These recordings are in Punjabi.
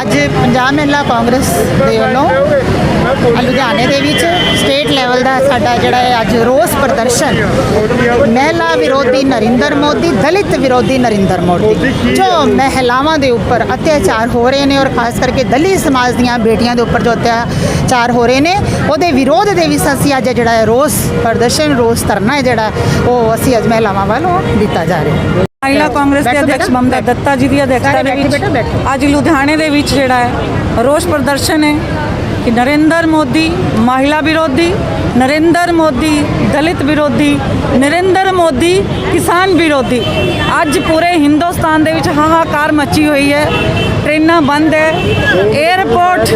ਅੱਜ ਪੰਜਾਬ ਮਹਿਲਾ ਕਾਂਗਰਸ ਦੇ ਵੱਲੋਂ ਲੁਧਿਆਣੇ ਦੇ ਵਿੱਚ ਦਾ ਸਾਡਾ ਜਿਹੜਾ ਹੈ ਅੱਜ ਰੋਸ ਪ੍ਰਦਰਸ਼ਨ ਮਹਿਲਾ ਵਿਰੋਧੀ ਨਰਿੰਦਰ ਮੋਦੀ ਦਲਿਤ ਵਿਰੋਧੀ ਨਰਿੰਦਰ ਮੋਦੀ ਜੋ ਮਹਿਲਾਵਾਂ ਦੇ ਉੱਪਰ ਅਤਿਆਚਾਰ ਹੋ ਰਹੇ ਨੇ ਔਰ ਖਾਸ ਕਰਕੇ ਦਲਿਤ ਸਮਾਜ ਦੀਆਂ ਬੇਟੀਆਂ ਦੇ ਉੱਪਰ ਜੋ ਅਤਿਆਚਾਰ ਹੋ ਰਹੇ ਨੇ ਉਹਦੇ ਵਿਰੋਧ ਦੇ ਵਿੱਚ ਅਸੀਂ ਅੱਜ ਜਿਹੜਾ ਹੈ ਰੋਸ ਪ੍ਰਦਰਸ਼ਨ ਰੋਸ ਧਰਨਾ ਹੈ ਜਿਹੜਾ ਉਹ ਅਸੀਂ ਅੱਜ ਮਹਿਲਾਵਾਂ ਵੱਲੋਂ ਦਿੱਤਾ ਜਾ ਰਿਹਾ ਹੈ ਮਹਿਲਾ ਕਾਂਗਰਸ ਦੇ ਅਧਿਕਸ਼ ਮਮਤਾ। ਦੱਤਾ ਜੀ ਦੀ ਅਧਿਕਸ਼ਤਾ ਸਾਰੇ ਦੇ ਵਿੱਚ। ਅੱਜ ਲੁਧਿਆਣੇ ਦੇ ਵਿੱਚ ਜਿਹੜਾ ਹੈ ਰੋਸ ਪ੍ਰਦਰਸ਼ਨ ਹੈ ਕਿ ਨਰਿੰਦਰ ਮੋਦੀ ਮਹਿਲਾ ਵਿਰੋਧੀ ਨਰਿੰਦਰ ਮੋਦੀ ਦਲਿਤ ਵਿਰੋਧੀ, ਨਰਿੰਦਰ ਮੋਦੀ ਕਿਸਾਨ ਵਿਰੋਧੀ। ਅੱਜ ਪੂਰੇ ਹਿੰਦੁਸਤਾਨ ਦੇ ਵਿੱਚ ਹਾਹਾਕਾਰ ਮੱਚੀ ਹੋਈ ਹੈ। ਟ੍ਰੇਨਾਂ ਬੰਦ ਹੈ। 에어ਪੋਰਟ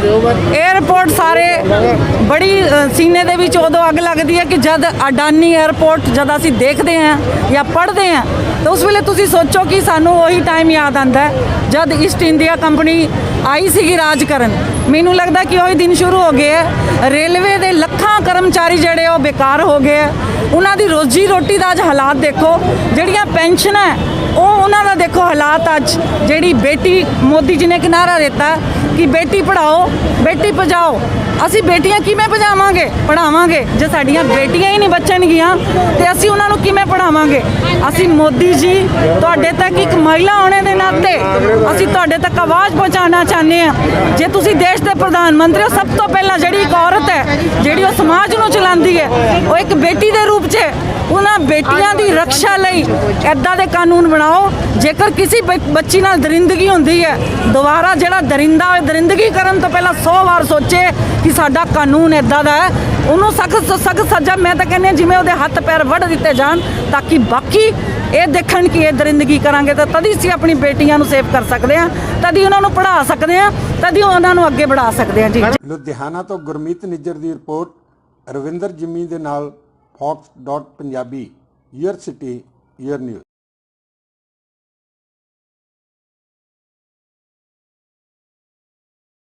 에어ਪੋਰਟ ਸਾਰੇ ਬੜੀ ਸੀਨੇ ਦੇ ਵਿੱਚ ਉਦੋਂ ਅੱਗ ਲੱਗਦੀ ਹੈ ਕਿ ਜਦ ਅਡਾਨੀ 에어ਪੋਰਟ ਜਦ ਅਸੀਂ ਦੇਖਦੇ ਹਾਂ ਜਾਂ ਪੜ੍ਹਦੇ ਹਾਂ, ਤਾਂ ਉਸ ਵੇਲੇ ਤੁਸੀਂ ਸੋਚੋ ਕਿ ਸਾਨੂੰ ਉਹੀ ਟਾਈਮ ਯਾਦ ਆਂਦਾ ਹੈ ਜਦ ਈਸਟ ਇੰਡੀਆ ਕੰਪਨੀ ਆਈ ਸੀਗੀ ਰਾਜ ਕਰਨ ਮੈਨੂੰ ਲੱਗਦਾ ਕਿ ਉਹੀ ਦਿਨ ਸ਼ੁਰੂ ਹੋ ਗਏ ਹੈ। ਰੇਲਵੇ ਦੇ ਲੱਖਾਂ ਕਰਮਚਾਰੀ ਜਿਹੜੇ ਉਹ ਬੇਕਾਰ ਹੋ ਗਏ ਹੈ। ਉਹਨਾਂ ਦੀ ਰੋਜੀ ਰੋਟੀ ਦਾ ਅੱਜ ਹਾਲਾਤ ਦੇਖੋ, ਜਿਹੜੀਆਂ ਪੈਨਸ਼ਨਾਂ ਉਹ ਉਹਨਾਂ ਦਾ ਦੇਖੋ ਹਾਲਾਤ ਅੱਜ। ਜਿਹੜੀ ਬੇਟੀ ਮੋਦੀ ਜੀ ਨੇ ਕਿਨਾਰਾ ਦਿੱਤਾ ਕਿ ਬੇਟੀ ਪੜਾਓ ਬੇਟੀ ਪਜਾਓ ਅਸੀਂ ਬੇਟੀਆਂ ਕਿਵੇਂ ਪਜਾਵਾਂਗੇ ਪੜਾਵਾਂਗੇ ਜੇ ਸਾਡੀਆਂ ਬੇਟੀਆਂ ਹੀ ਨਹੀਂ ਬਚਣਗੀਆਂ, ਤੇ ਅਸੀਂ ਉਹਨਾਂ ਨੂੰ ਕਿਵੇਂ ਪੜਾਵਾਂਗੇ ਅਸੀਂ ਮੋਦੀ ਜੀ, ਤੁਹਾਡੇ ਤੱਕ ਇੱਕ ਮਹਿਲਾ ਹੋਣੇ ਦੇ ਨਾਤੇ ਅਸੀਂ ਤੁਹਾਡੇ ਤੱਕ ਆਵਾਜ਼ ਪਹੁੰਚਾਉਣਾ ਚਾਹੁੰਦੇ ਹਾਂ। ਜੇ ਤੁਸੀਂ ਦੇਸ਼ ਦੇ ਪ੍ਰਧਾਨ ਮੰਤਰੀ ਹੋ, ਸਭ ਤੋਂ ਪਹਿਲਾਂ ਜਿਹੜੀ ਇੱਕ ਔਰਤ ਹੈ, ਜਿਹੜੀ ਉਹ ਸਮਾਜ ਨੂੰ ਚਲਾਉਂਦੀ ਹੈ, ਉਹ ਇੱਕ ਬੇਟੀ ਦੇ ਰੂਪ 'ਚ ਉਹਨਾਂ ਬੇਟੀਆਂ ਦੀ ਰੱਖਿਆ ਲਈ ਐਦਾਂ ਦੇ ਕਾਨੂੰਨ ਬਣਾਓ। ਜੇਕਰ ਕਿਸੇ ਬੱਚੀ ਨਾਲ ਦਰਿੰਦਗੀ ਹੁੰਦੀ ਹੈ ਦੁਬਾਰਾ ਜਿਹੜਾ ਦਰਿੰਦਾ ਦਰਿੰਦਗੀ ਕਰਨ ਤੋਂ ਪਹਿਲਾਂ 100 ਵਾਰ ਸੋਚੇ ਕਿ ਸਾਡਾ ਕਾਨੂੰਨ ਐਦਾਂ ਦਾ ਹੈ। ਉਹਨੂੰ ਸਖਤ ਸਖਤ ਸਜ਼ਾ, ਮੈਂ ਤਾਂ ਕਹਿੰਦੀ ਜਿਵੇਂ ਉਹਦੇ ਹੱਥ ਪੈਰ ਵੱਢ ਦਿੱਤੇ ਜਾਣ ਤਾਂ ਕਿ ਬਾਕੀ ਇਹ ਦੇਖਣ ਕਿ ਇਹ ਦਰਿੰਦਗੀ ਕਰਾਂਗੇ ਤਾਂ ਤਦ ਹੀ ਅਸੀਂ ਆਪਣੀ ਬੇਟੀਆਂ ਨੂੰ ਸੇਵ ਕਰ ਸਕਦੇ ਹਾਂ, ਤਦ ਹੀ ਉਹਨਾਂ ਨੂੰ ਪੜ੍ਹਾ ਸਕਦੇ ਹਾਂ, ਤਦ ਹੀ ਉਹਨਾਂ ਨੂੰ ਅੱਗੇ ਵਧਾ ਸਕਦੇ ਹਾਂ। ਜੀ। ਲੁਧਿਆਣਾ ਤੋਂ ਗੁਰਮੀਤ ਨਿੱਜਰ ਦੀ ਰਿਪੋਰਟ, ਰਵਿੰਦਰ ਜਿੰਮੀ ਦੇ ਨਾਲ fox.ਪੰਜਾਬੀ ਈਅਰ ਸਿਟੀ ਈਅਰ ਨਿਊਜ਼